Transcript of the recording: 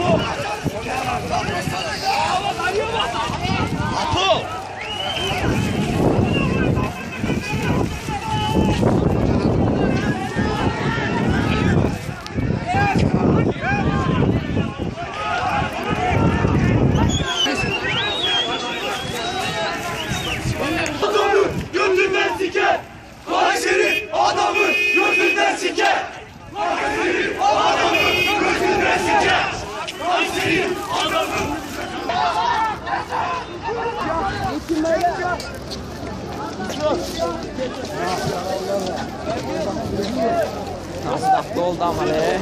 Oh, Nasıl tatlı oldu ama le.